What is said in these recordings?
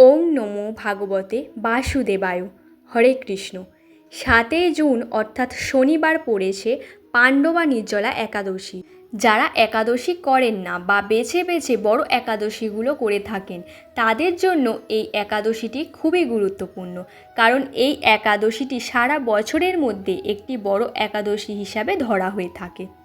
ওং নমো ভাগবতে বাসুদেবায়। হরে কৃষ্ণ। সাতই জুন অর্থাৎ শনিবার পড়েছে পাণ্ডবা নির্জলা একাদশী। যারা একাদশী করেন না বা বেছে বেছে বড় একাদশীগুলো করে থাকেন, তাদের জন্য এই একাদশীটি খুবই গুরুত্বপূর্ণ। কারণ এই একাদশীটি সারা বছরের মধ্যে একটি বড় একাদশী হিসাবে ধরা হয়ে থাকে।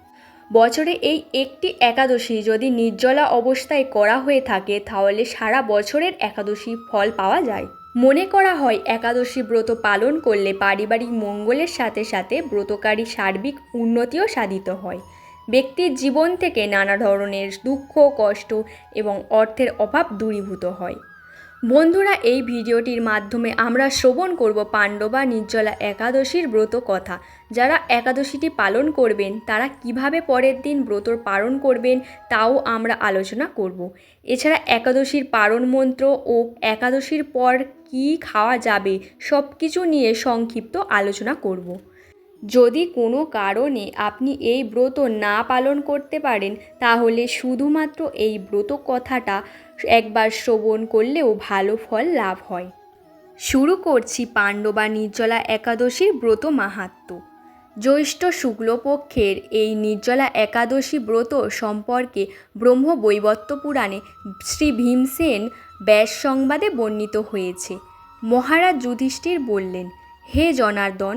বছরে এই একটি একাদশী যদি নির্জলা অবস্থায় করা হয়ে থাকে, তাহলে সারা বছরের একাদশী ফল পাওয়া যায়। মনে করা হয়, একাদশী ব্রত পালন করলে পারিবারিক মঙ্গলের সাথে সাথে ব্রতকারী সার্বিক উন্নতিও সাধিত হয়। ব্যক্তির জীবন থেকে নানা ধরনের দুঃখ, কষ্ট এবং অর্থের অভাব দূরীভূত হয়। বন্ধুরা, এই ভিডিওটির মাধ্যমে আমরা শ্রবণ করব পাণ্ডবা নির্জলা একাদশীর ব্রত কথা। যারা একাদশীটি পালন করবেন, তারা কীভাবে পরের দিন ব্রত পালন করবেন, তাও আমরা আলোচনা করব। এছাড়া একাদশীর পালন মন্ত্র ও একাদশীর পর কী খাওয়া যাবে সব কিছু নিয়ে সংক্ষিপ্ত আলোচনা করব। যদি কোনো কারণে আপনি এই ব্রত না পালন করতে পারেন, তাহলে শুধুমাত্র এই ব্রত কথাটা একবার শ্রবণ করলেও ভালো ফল লাভ হয়। শুরু করছি পাণ্ডবা নির্জলা একাদশীর ব্রত মাহাত্ম্য জ্যৈষ্ঠ শুক্লপক্ষের এই নির্জলা একাদশী ব্রত সম্পর্কে ব্রহ্ম বৈবত্য পুরাণে শ্রী ভীমসেন ব্যাস সংবাদে বর্ণিত হয়েছে। মহারাজ যুধিষ্ঠির বললেন, হে জনার্দন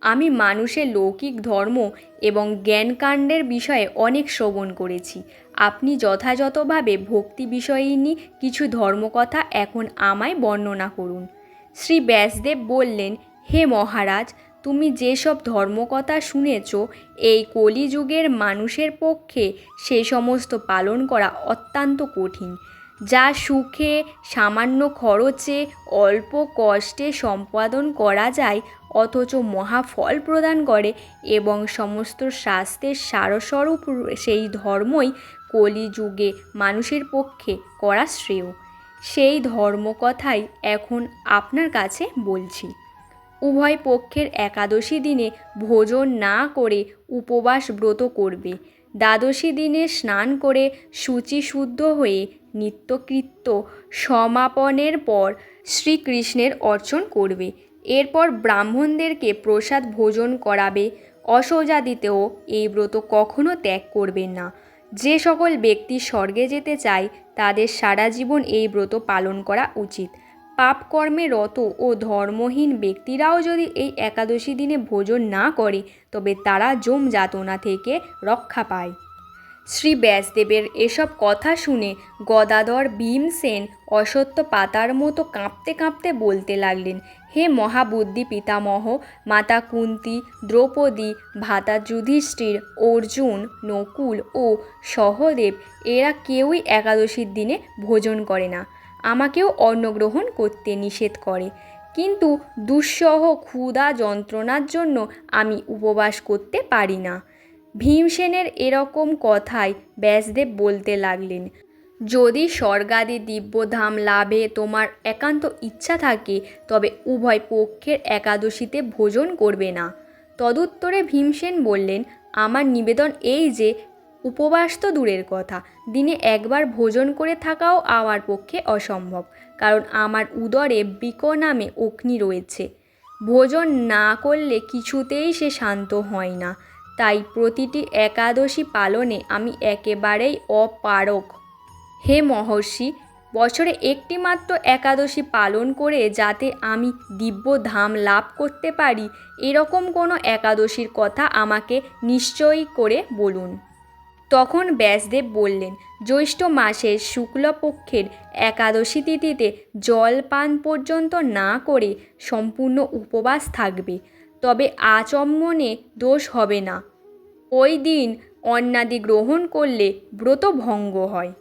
আমি মানুষের লৌকিক ধর্ম এবং জ্ঞানকাণ্ডের বিষয়ে অনেক শ্রবণ করেছি। আপনি যথাযথভাবে ভক্তি বিষয়িনী কিছু ধর্মকথা এখন আমায় বর্ণনা করুন। শ্রী ব্যাসদেব বললেন, হে মহারাজ, তুমি যেসব ধর্মকথা শুনেছ, এই কলিযুগের মানুষের পক্ষে সে সমস্ত পালন করা অত্যন্ত কঠিন। যা সুখে, সামান্য খরচে, অল্প কষ্টে সম্পাদন করা যায়, অথচ মহাফল প্রদান করে এবং সমস্ত শাস্ত্রের সারস্বরূপ সেই ধর্মই কলিযুগে মানুষের পক্ষে করা শ্রেয়। সেই ধর্মকথাই এখন আপনার কাছে বলছি। উভয় পক্ষের একাদশী দিনে ভোজন না করে উপবাস ব্রত করবে। দ্বাদশী দিনে স্নান করে শুচি শুদ্ধ হয়ে নিত্যকৃত্য সমাপনের পর শ্রীকৃষ্ণের অর্চন করবে। এরপর ব্রাহ্মণদেরকে প্রসাদ ভোজন করাবে। অসৌজাদিতেও এই ব্রত কখনো ত্যাগ করবেন না। যে সকল ব্যক্তি স্বর্গে যেতে চায়, তাদের সারা জীবন এই ব্রত পালন করা উচিত। পাপকর্মে রত ও ধর্মহীন ব্যক্তিরাও যদি এই একাদশী দিনে ভোজন না করে, তবে তারা জম যাতনা থেকে রক্ষা পায়। শ্রী ব্যাসদেবের এসব কথা শুনে গদাধর ভীমসেন অসত্য পাতার মতো কাঁপতে কাঁপতে বলতে লাগলেন, হে মহাবুদ্ধি পিতামহ, মাতা কুন্তি, দ্রৌপদী, ভাতা যুধিষ্ঠির, অর্জুন, নকুল ও সহদেব, এরা কেউই একাদশীর দিনে ভোজন করে না। আমাকেও অন্নগ্রহণ করতে নিষেধ করে। কিন্তু দুঃসহ ক্ষুধা যন্ত্রণার জন্য আমি উপবাস করতে পারি না। ভীমসেনের এরকম কথাই ব্যাসদেব বলতে লাগলেন। যদি স্বর্গাদি দিব্যধাম লাভে তোমার একান্ত ইচ্ছা থাকে, তবে উভয় পক্ষের একাদশীতে ভোজন করবে না। তদুত্তরে ভীমসেন বললেন, আমার নিবেদন এই যে উপবাস তো দূরের কথা। দিনে একবার ভোজন করে থাকাও আমার পক্ষে অসম্ভব, কারণ আমার উদরে বৃক নামে অগ্নি রয়েছে। ভোজন না করলে কিছুতেই সে শান্ত হয় না। তাই প্রতিটি একাদশী পালনে আমি একেবারেই অপারক হে মহর্ষি, বছরে একটি মাত্র একাদশী পালন করে যাতে আমি দিব্য ধাম লাভ করতে পারি, এরকম কোনো একাদশীর কথা আমাকে নিশ্চয়ই করে বলুন। তখন ব্যাসদেব বললেন, জ্যৈষ্ঠ মাসের শুক্লপক্ষের একাদশী তিথিতে জল পান পর্যন্ত না করে সম্পূর্ণ উপবাস থাকবে, তবে আচম্মনে দোষ হবে না। ওই দিন অন্নাদি গ্রহণ করলে ব্রত ভঙ্গ হয়।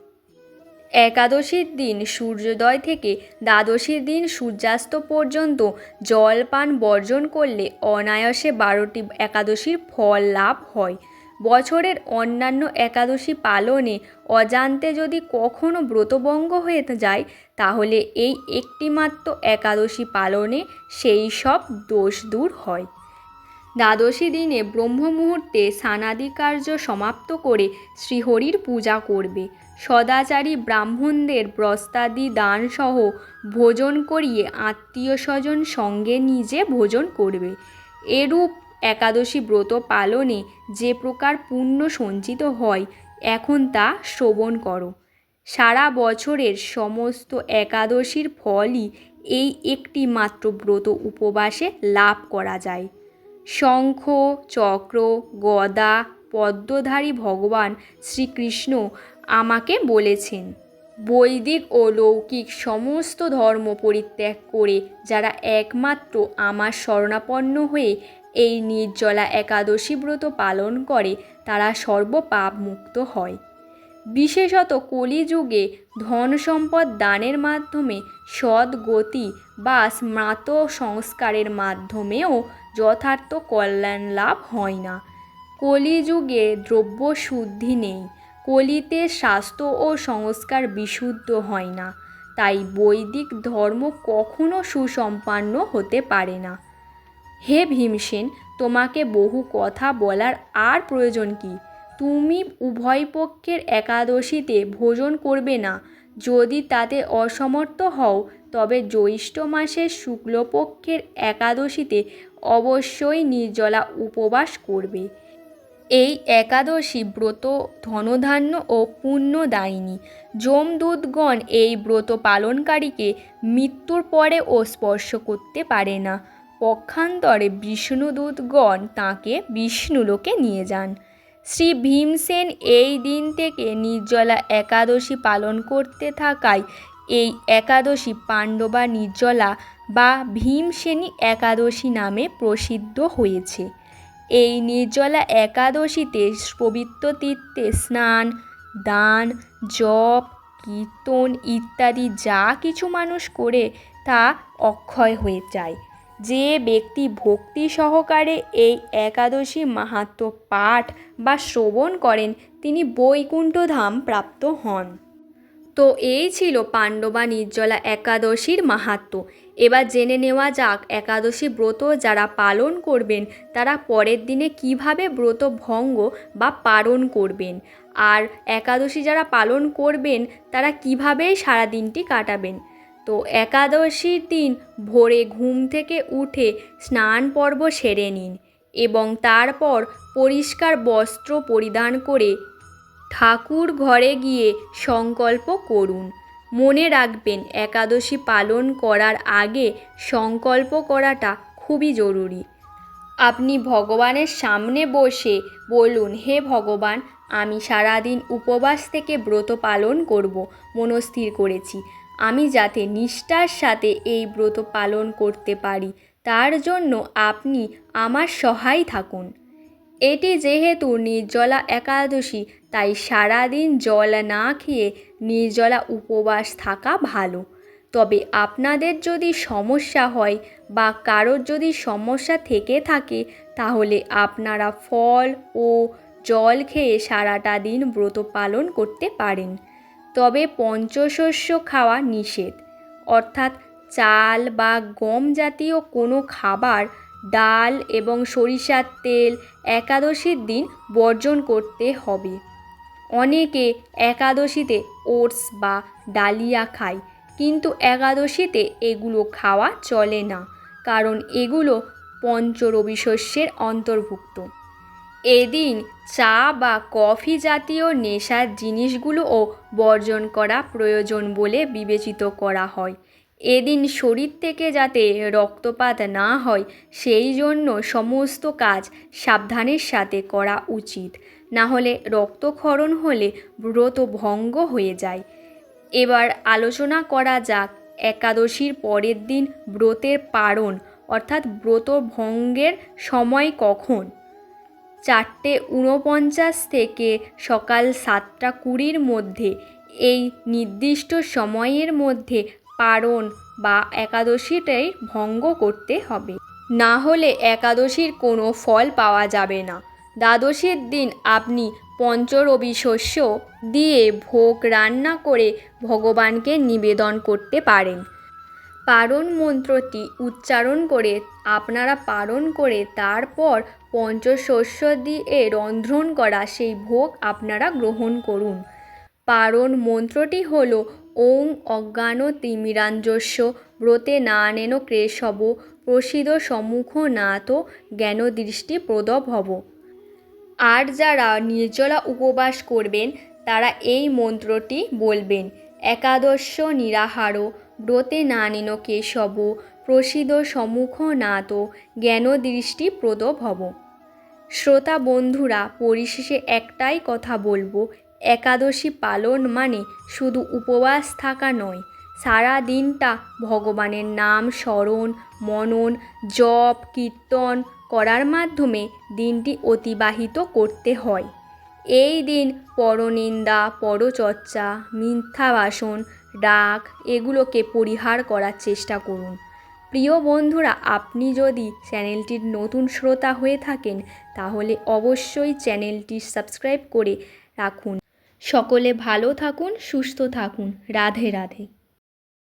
একাদশীর দিন সূর্যোদয় থেকে দ্বাদশীর দিন সূর্যাস্ত পর্যন্ত জলপান বর্জন করলে অনায়াসে বারোটি একাদশীর ফল লাভ হয়। বছরের অন্যান্য একাদশী পালনে অজান্তে যদি কখনো ব্রতভঙ্গ হয়ে যায়, তাহলে এই একটিমাত্র একাদশী পালনে সেই সব দোষ দূর হয়। দ্বাদশী দিনে ব্রহ্ম মুহূর্তে স্নানাদি কার্য সমাপ্ত করে শ্রীহরির পূজা করবে। সদাচারী ব্রাহ্মণদের প্রস্তাদি দানসহ ভোজন করিয়ে আত্মীয় স্বজন সঙ্গে নিজে ভোজন করবে। এরূপ একাদশী ব্রত পালনে যে প্রকার পুণ্য সঞ্চিত হয়, এখন তা শ্রবণ করো। সারা বছরের সমস্ত একাদশীর ফলই এই একটি মাত্র ব্রত উপবাসে লাভ করা যায়। শঙ্খ, চক্র, গদা, পদ্মধারী ভগবান শ্রীকৃষ্ণ আমাকে বলেছেন, বৈদিক ও লৌকিক সমস্ত ধর্ম পরিত্যাগ করে যারা একমাত্র আমার শরণাপন্ন হয়ে এই নির্জলা একাদশী ব্রত পালন করে তারা সর্বপাপ মুক্ত হয়। বিশেষত কলিযুগে ধন সম্পদ দানের মাধ্যমে সদ্গতি বা স্মার্ত সংস্কারের মাধ্যমেও যথার্থ কল্যাণ লাভ হয় না। কলিযুগে দ্রব্য শুদ্ধি নেই, কলিতে স্বাস্থ্য ও সংস্কার বিশুদ্ধ হয় না, তাই বৈদিক ধর্ম কখনো সুসম্পন্ন হতে পারে না। হে ভীমসেন, তোমাকে বহু কথা বলার আর প্রয়োজন কি? তুমি উভয় পক্ষের একাদশীতে ভোজন করবে না। যদি তাতে অসমর্থ হও, তবে জ্যৈষ্ঠ মাসের শুক্লপক্ষের একাদশীতে অবশ্যই নির্জলা উপবাস করবে। এই একাদশী ব্রত ধনধান্য ও পুণ্যদায়িনী। যমদূতগণ এই ব্রত পালনকারীকে মৃত্যুর পরেও স্পর্শ করতে পারে না। পক্ষান্তরে বিষ্ণুদূতগণ তাঁকে বিষ্ণুলোকে নিয়ে যান। শ্রী ভীমসেন এই দিন থেকে নির্জলা একাদশী পালন করতে থাকায় এই একাদশী পাণ্ডবা নির্জলা বা ভীমসেনী একাদশী নামে প্রসিদ্ধ হয়েছে। এই নির্জলা একাদশীতে পবিত্র তীর্থে স্নান, দান, জপ, কীর্তন ইত্যাদি যা কিছু মানুষ করে তা অক্ষয় হয়ে যায়। যে ব্যক্তি ভক্তি সহকারে এই একাদশী মাহাত্ম্য পাঠ বা শ্রবণ করেন, তিনি বৈকুণ্ঠধাম প্রাপ্ত হন। তো এই ছিল পাণ্ডবা নির্জলা একাদশীর মাহাত্ম্য এবার জেনে নেওয়া যাক, একাদশী ব্রত যারা পালন করবেন, তারা পরের দিনে কীভাবে ব্রত ভঙ্গ বা পালন করবেন? আর একাদশী যারা পালন করবেন, তারা কীভাবে সারা দিনটি কাটাবেন? তো একাদশীর দিন ভোরে ঘুম থেকে উঠে স্নান পর্ব সেরে নিন এবং তারপর পরিষ্কার বস্ত্র পরিধান করে ঠাকুর ঘরে গিয়ে সংকল্প করুন। মনে রাখবেন, একাদশী পালন করার আগে সংকল্প করাটা খুবই জরুরি। আপনি ভগবানের সামনে বসে বলুন, হে ভগবান, আমি সারাদিন উপবাস থেকে ব্রত পালন করব। মনস্থির করেছি। আমি যাতে নিষ্ঠার সাথে এই ব্রত পালন করতে পারি, তার জন্য আপনি আমার সহায় থাকুন। এটি যেহেতু নির্জলা একাদশী, তাই সারাদিন জল না খেয়ে নির্জলা উপবাস থাকা ভালো। তবে আপনাদের যদি সমস্যা হয় বা কারোর যদি সমস্যা থেকে থাকে, তাহলে আপনারা ফল ও জল খেয়ে সারাটা দিন ব্রত পালন করতে পারেন। তবে পঞ্চশস্য খাওয়া নিষেধ। অর্থাৎ চাল বা গম জাতীয় কোনো খাবার ডাল এবং সরিষার তেল একাদশীর দিন বর্জন করতে হবে। অনেকে একাদশীতে ওটস বা ডালিয়া খায়, কিন্তু একাদশীতে এগুলো খাওয়া চলে না, কারণ এগুলো পঞ্চরবি শস্যের অন্তর্ভুক্ত। এদিন চা বা কফি জাতীয় নেশার জিনিসগুলোও বর্জন করা প্রয়োজন বলে বিবেচিত করা হয়। এদিন শরীর থেকে যাতে রক্তপাত না হয়, সেই জন্য সমস্ত কাজ সাবধানের সাথে করা উচিত। না হলে রক্তক্ষরণ হলে ব্রত ভঙ্গ হয়ে যায়। এবার আলোচনা করা যাক একাদশীর পরের দিন ব্রতের পারণ, অর্থাৎ ব্রত ভঙ্গের সময় কখন। চারটে উনপঞ্চাশ থেকে সকাল সাতটা কুড়ির মধ্যে। এই নির্দিষ্ট সময়ের মধ্যে পারণ বা একাদশীটাই ভঙ্গ করতে হবে। না হলে একাদশীর কোনো ফল পাওয়া যাবে না। দ্বাদশীর দিন আপনি পঞ্চরবি শস্য দিয়ে ভোগ রান্না করে ভগবানকে নিবেদন করতে পারেন। পারণ মন্ত্রটি উচ্চারণ করে আপনারা পারণ করে তারপর পঞ্চশস্য দিয়ে রন্ধ্রন করা সেই ভোগ আপনারা গ্রহণ করুন। পারণ মন্ত্রটি হল, ওং অজ্ঞান তিমিরাঞ্জস্য, ব্রতে নানেন ক্লেশব প্রসিদ সম্মুখ নাত জ্ঞান দৃষ্টি প্রদ ভব আর যারা নির্জলা উপবাস করবেন, তারা এই মন্ত্রটি বলবেন, একাদশ নিরাহার ব্রতে নানেন কেশব প্রসিদ সম্মুখ নাত জ্ঞান দৃষ্টি প্রদ ভব। শ্রোতা বন্ধুরা, পরিশেষে একটাই কথা বলব, একাদশী পালন মানে শুধু উপবাস থাকা নয় সারা দিনটা ভগবানের নাম স্মরণ, মনন, জপ, কীর্তন করার মাধ্যমে দিনটি অতিবাহিত করতে হয়। এই দিন পরনিন্দা, পরচর্চা মিথ্যা ভাষণ রাগ এগুলোকে পরিহার করার চেষ্টা করুন। প্রিয় বন্ধুরা, আপনি যদি চ্যানেলটির নতুন শ্রোতা হয়ে থাকেন, তাহলে অবশ্যই চ্যানেলটি সাবস্ক্রাইব করে রাখুন। সকলে ভালো থাকুন, সুস্থ থাকুন। রাধে রাধে।